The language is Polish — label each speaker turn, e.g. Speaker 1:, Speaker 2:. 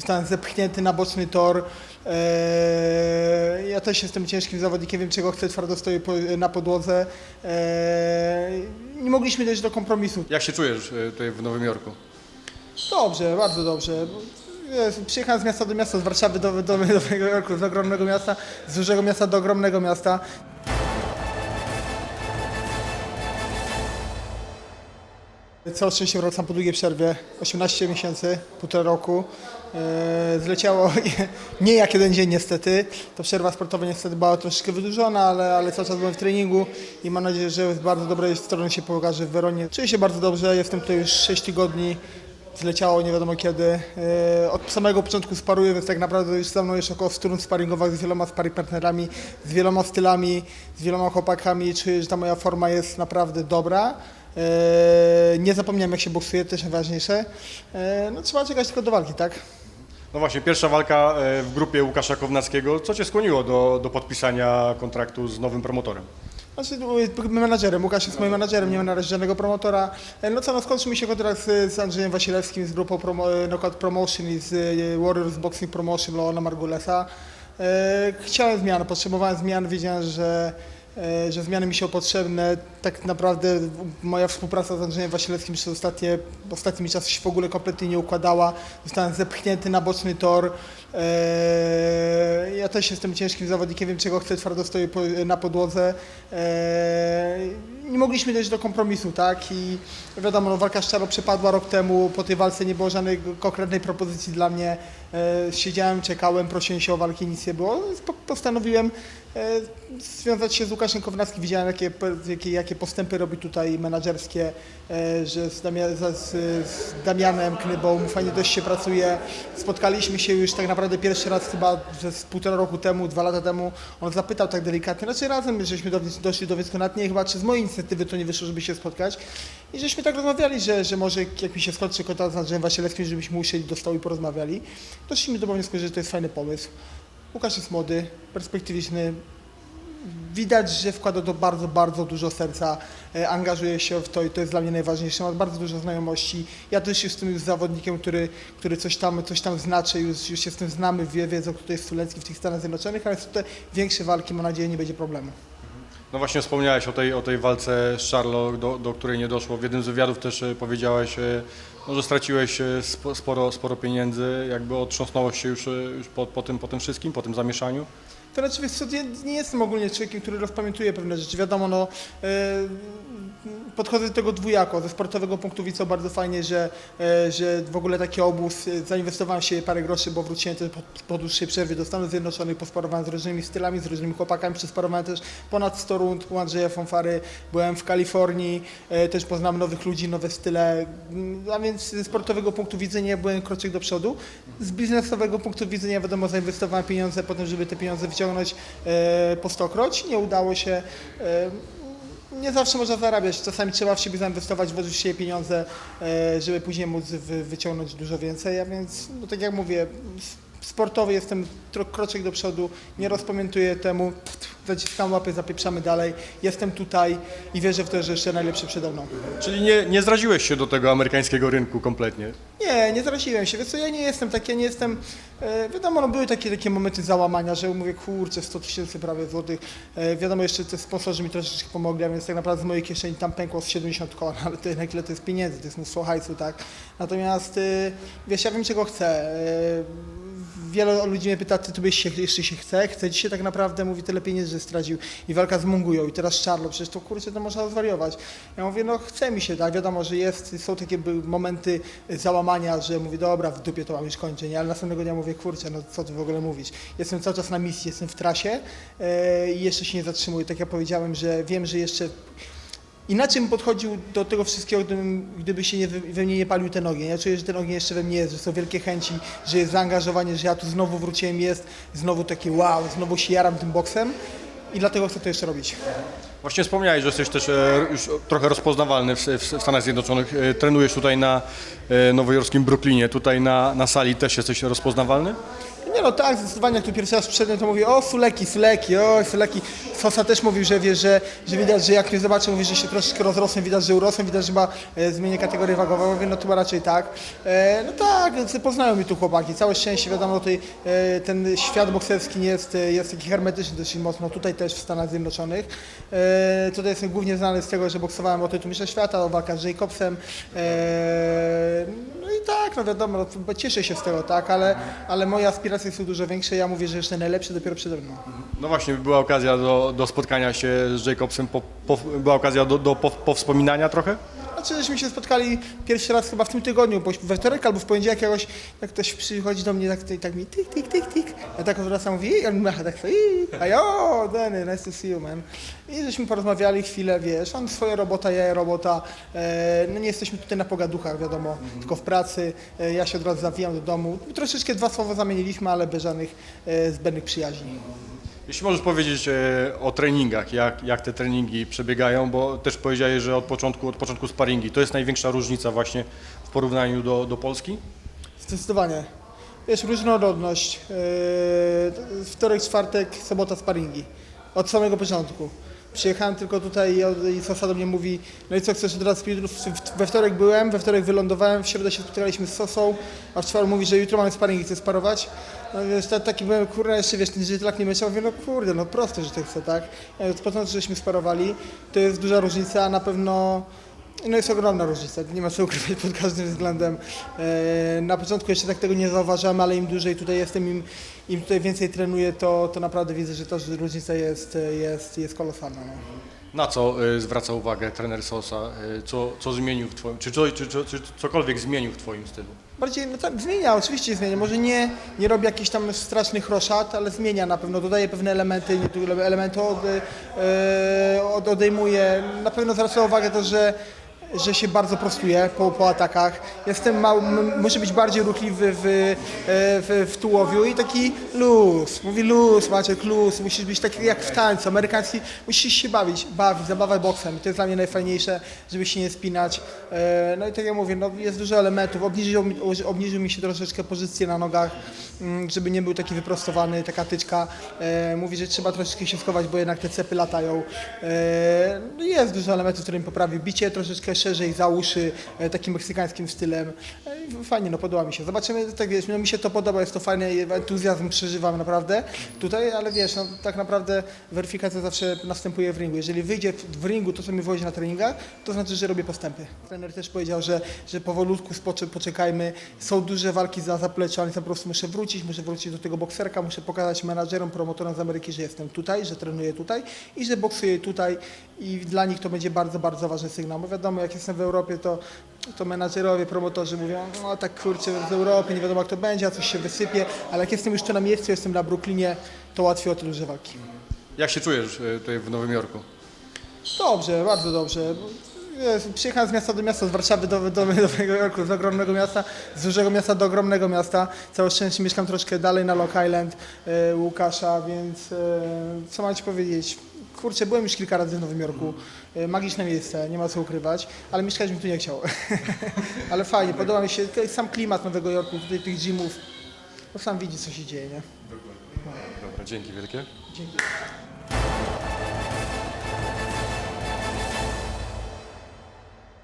Speaker 1: zostałem zepchnięty na boczny tor. Eee, Ja też jestem ciężkim zawodnikiem, wiem czego chcę, twardo stoję na podłodze. Eee, Nie mogliśmy dojść do kompromisu.
Speaker 2: Jak się czujesz e, tutaj w Nowym Jorku?
Speaker 1: Dobrze, bardzo dobrze. Przyjechałem z miasta do miasta, z Warszawy do, do, do Nowego Jorku, z ogromnego miasta, z dużego miasta do ogromnego miasta. Całe szczęście wracam po długiej przerwie, 18 miesięcy, półtora roku. Eee, zleciało nie jak jeden dzień niestety. Ta przerwa sportowa niestety była troszeczkę wydłużona, ale, ale cały czas byłem w treningu i mam nadzieję, że z bardzo dobrej strony się pokaże w Weronie. Czuję się bardzo dobrze, jestem tutaj już 6 tygodni. Zleciało nie wiadomo kiedy. Eee, Od samego początku sparuję, więc tak naprawdę już za mną jest około 100 rund sparingowych z wieloma sparring partnerami, z wieloma stylami, z wieloma chłopakami. Czuję, że ta moja forma jest naprawdę dobra. Eee, Nie zapomniałem jak się boksuje, też najważniejsze. Eee, No trzeba czekać tylko do walki, tak?
Speaker 2: No właśnie, pierwsza walka e, w grupie Łukasza Kownackiego. Co Cię skłoniło do, do podpisania kontraktu z nowym promotorem?
Speaker 1: Znaczy, menadżerem, Łukasz jest moim menadżerem, nie ma na razie żadnego promotora. E, No co, no skończył mi się kontrakt z, z Andrzejem Wasilewskim, z grupą promo, e, Knockout Promotion i z e, Warriors Boxing Promotion Leona Margulesa. E, Chciałem zmian, potrzebowałem zmian, wiedziałem, że, e, że zmiany mi są potrzebne. Tak naprawdę moja współpraca z Andrzejem Wasilewskim przez ostatnie, ostatnimi czasy się w ogóle kompletnie nie układała. Zostałem zepchnięty na boczny tor. Eee, Ja też jestem ciężkim zawodnikiem, wiem czego chcę, twardo stoję na podłodze. Eee, Nie mogliśmy dojść do kompromisu, tak? I wiadomo, no, walka z Czaro przepadła rok temu, po tej walce nie było żadnej konkretnej propozycji dla mnie. Siedziałem, czekałem, prosiłem się o walki, nic nie było. Postanowiłem e, związać się z Łukaszem Kownackim. Widziałem, jakie, jakie, jakie postępy robi tutaj menadżerskie, e, że z, Damia, z, z Damianem Knybą fajnie dość się pracuje. Spotkaliśmy się już tak naprawdę pierwszy raz chyba z półtora roku temu, dwa lata temu. On zapytał tak delikatnie, znaczy razem żeśmy do, doszli do wniosku, nawet nie chyba czy z mojej inicjatywy to nie wyszło, żeby się spotkać. I żeśmy tak rozmawiali, że, że może jak mi się skończy kontakt z Andrzejem Wasilewskim, żebyśmy usiedli do stołu i porozmawiali. Doszliśmy do wniosku, że to jest fajny pomysł. Łukasz jest młody, perspektywiczny, widać, że wkłada to bardzo, bardzo dużo serca, e, angażuje się w to i to jest dla mnie najważniejsze. Ma bardzo dużo znajomości. Ja też jestem już zawodnikiem, który, który coś, tam, coś tam znaczy, już, już jestem znamy, wie, wiedzą, kto to jest Stulecki w tych Stanach Zjednoczonych, ale te większe walki, mam nadzieję, nie będzie problemu.
Speaker 2: No właśnie wspomniałeś o tej, o tej walce z Charlo, do, do której nie doszło. W jednym z wywiadów też e, powiedziałeś, e, no, że straciłeś e, spo- sporo, sporo pieniędzy. Jakby otrząsnąłeś się już, e, już po, po, tym, po tym wszystkim, po tym zamieszaniu?
Speaker 1: To znaczy, nie, nie jestem ogólnie człowiekiem, który rozpamiętuje pewne rzeczy. Wiadomo, no, e, podchodzę do tego dwujako. Ze sportowego punktu widzenia bardzo fajnie, że, e, że w ogóle taki obóz, e, zainwestowałem się parę groszy, bo wróciłem też po, po dłuższej przerwie do Stanów Zjednoczonych, posparowałem z różnymi stylami, z różnymi chłopakami, przesparowałem też ponad 100 rund u Andrzeja Fonfary, byłem w Kalifornii, e, też poznałem nowych ludzi, nowe style, Mm, a więc ze sportowego punktu widzenia byłem kroczek do przodu. Z biznesowego punktu widzenia wiadomo, zainwestowałem pieniądze po tym, żeby te pieniądze wyciągnąć po stokroć. Nie udało się. Nie zawsze można zarabiać. Czasami trzeba w siebie zainwestować, włożyć w siebie pieniądze, e, żeby później móc wy, wyciągnąć dużo więcej. A więc, no tak jak mówię, sportowy jestem kroczek do przodu, nie rozpamiętuję temu, zaciskam łapy, zapieprzamy dalej. Jestem tutaj i wierzę w to, że jeszcze najlepszy przede mną.
Speaker 2: Czyli nie, nie zraziłeś się do tego amerykańskiego rynku kompletnie.
Speaker 1: Nie, nie zaraziłem się. Wiesz co, ja nie jestem taki, ja nie jestem... E, wiadomo, no były takie, takie momenty załamania, że mówię, kurczę, 100 tysięcy prawie złotych. E, wiadomo, jeszcze te sponsorzy mi troszeczkę pomogli, a więc tak naprawdę z mojej kieszeni tam pękło z 70 koła, ale to jednak ile to jest pieniędzy, to jest mnóstwo hajsu, tak? Natomiast, e, wiesz, ja wiem czego chcę. E, Wiele ludzi mnie pyta, ty tu byś się, jeszcze się chce? Chce ci się tak naprawdę, mówi, tyle pieniędzy, stracił i walka z Mungują i teraz Charlo, przecież to kurczę, to można zwariować. Ja mówię, no chce mi się, tak, wiadomo, że jest, są takie momenty załamania, że mówię, dobra, w dupie to mam już kończę, nie? ale następnego dnia mówię, kurczę, no co tu w ogóle mówić. Jestem cały czas na misji, jestem w trasie e, i jeszcze się nie zatrzymuję. Tak jak powiedziałem, że wiem, że jeszcze Inaczej bym podchodził do tego wszystkiego, gdybym, gdyby się nie, we mnie nie palił ten ogień. Ja czuję, że ten ogień jeszcze we mnie jest, że są wielkie chęci, że jest zaangażowanie, że ja tu znowu wróciłem, jest znowu takie wow, znowu się jaram tym boksem i dlatego chcę to jeszcze robić.
Speaker 2: Właśnie wspomniałeś, że jesteś też e, już trochę rozpoznawalny w, w Stanach Zjednoczonych. E, Trenujesz tutaj na e, nowojorskim Brooklynie, tutaj na, na sali też jesteś rozpoznawalny?
Speaker 1: Nie no tak, zdecydowanie jak tu pierwszy raz przyszedłem, to mówię, o suleki, suleki, o suleki. Sosa też mówił, że wie, że, że widać, że jak mnie zobaczył, mówi, że się troszeczkę rozrosłem, widać, że urosłem, widać, że ma e, zmienię kategorię wagową, mówię, no to chyba raczej tak. E, no tak, więc poznają mi tu chłopaki, całe szczęście, wiadomo, tutaj, e, ten świat bokserski nie jest, e, jest taki hermetyczny dosyć mocno, tutaj też w Stanach Zjednoczonych. E, tutaj jestem głównie znany z tego, że boksowałem o tytuł mistrza świata, o walkach z Jacobsem. E, no i tak, no wiadomo, no, cieszę się z tego, tak, ale, ale moje aspiracje są dużo większe, ja mówię, że jeszcze najlepszy dopiero przede mną.
Speaker 2: No właśnie, była okazja do, do spotkania się z Jacobsem, po, po, była okazja do, do po, powspominania trochę?
Speaker 1: Znaczy, żeśmy się spotkali pierwszy raz chyba w tym tygodniu, bo we wtorek albo w poniedziałek jakoś, tak ktoś przychodzi do mnie, tak, tak, tak mi tyk, tyk, tyk, tyk. Ja tak odwracam, mówi, i on macha tak, i, a ja, Danny, nice to see you, man. I żeśmy porozmawiali chwilę, wiesz, on swoja robota, ja robota, e, no nie jesteśmy tutaj na pogaduchach, wiadomo, tylko w pracy, e, ja się od razu zawijam do domu. Troszeczkę dwa słowa zamieniliśmy, ale bez żadnych e, zbędnych przyjaźni.
Speaker 2: Jeśli możesz powiedzieć e, o treningach, jak, jak te treningi przebiegają, bo też powiedziałeś, że od początku, od początku sparingi, to jest największa różnica właśnie w porównaniu do, do Polski?
Speaker 1: Zdecydowanie. Wiesz, różnorodność. Yy, wtorek, czwartek, sobota sparingi. Od samego początku. Przyjechałem tylko tutaj i, i Sosa do mnie mówi, no i co, chcesz od razu We wtorek byłem, we wtorek wylądowałem, w środę się spotkaliśmy z Sosą, a w czwartek mówi, że jutro mamy sparingi, chcesz sparować? No wiesz, ta, taki byłem, kurde, jeszcze wiesz, ten żytlak nie myślał, mówię, no kurde, no proste, że ty chce, tak? Od początku, żeśmy sparowali, to jest duża różnica, na pewno no jest ogromna różnica, nie ma co ukrywać pod każdym względem. E, Na początku jeszcze tak tego nie zauważałem, ale im dłużej tutaj jestem, im, im tutaj więcej trenuję, to, to naprawdę widzę, że ta różnica jest, jest, jest kolosalna. No.
Speaker 2: Na co e, zwraca uwagę trener Sosa? E, Co, co zmienił w twoim, czy, co, czy, czy, czy cokolwiek zmienił w twoim stylu?
Speaker 1: Bardziej, no tak, zmienia, oczywiście zmienia. Może nie, nie robi jakichś tam strasznych roszad, ale zmienia na pewno, dodaje pewne elementy, elementy od, od, odejmuje. Na pewno zwraca uwagę to, że że się bardzo prostuje po, po atakach. Jestem mały, muszę być bardziej ruchliwy w, e, w, w tułowiu i taki luz. Mówi luz, Maciek, luz. Musisz być taki jak w tańcu. Amerykański musisz się bawić, bawić, zabawa boksem. To jest dla mnie najfajniejsze, żeby się nie spinać. E, No i tak jak mówię, no jest dużo elementów. Obniżył, obniżył mi się troszeczkę pozycję na nogach, mm, żeby nie był taki wyprostowany, taka tyczka. E, Mówi, że trzeba troszeczkę się schować, bo jednak te cepy latają. No Jest dużo elementów, które mi poprawił. Bicie troszeczkę szerzej za uszy, e, takim meksykańskim stylem. E, Fajnie, no podoba mi się. Zobaczymy, tak wiesz, no mi się to podoba, jest to fajne, entuzjazm przeżywam naprawdę tutaj, ale wiesz, no tak naprawdę weryfikacja zawsze następuje w ringu. Jeżeli wyjdzie w ringu to, co mi wychodzi na treningach, to znaczy, że robię postępy. Trener też powiedział, że, że powolutku spoczy, poczekajmy. Są duże walki za zaplecza, ale po prostu muszę wrócić, muszę wrócić do tego bokserka, muszę pokazać menadżerom, promotorom z Ameryki, że jestem tutaj, że trenuję tutaj i że boksuję tutaj i dla nich to będzie bardzo, bardzo ważny sygnał. Bo wiadomo, jak jestem w Europie, to, to menadżerowie, promotorzy mówią, no tak kurczę, w Europie, nie wiadomo jak to będzie, a coś się wysypie, ale jak jestem już tu na miejscu, jestem na Brooklynie, to łatwiej o te duże walki.
Speaker 2: Jak się czujesz e, tutaj w Nowym Jorku?
Speaker 1: Dobrze, bardzo dobrze. Wiesz, Przyjechałem z miasta do miasta, z Warszawy do, do, do Nowego Jorku, z ogromnego miasta, z dużego miasta do ogromnego miasta. Całe szczęście mieszkam troszkę dalej na Long Island u Łukasza, więc e, co mam Ci powiedzieć? Kurczę, byłem już kilka razy w Nowym Jorku. E, magiczne miejsce, nie ma co ukrywać, ale mieszkać mi tu nie chciał. ale fajnie, podoba mi się sam klimat Nowego Jorku, tutaj tych gymów. No sam widzi, co się dzieje, nie?
Speaker 2: Dobra, dzięki wielkie.
Speaker 1: Dzięki.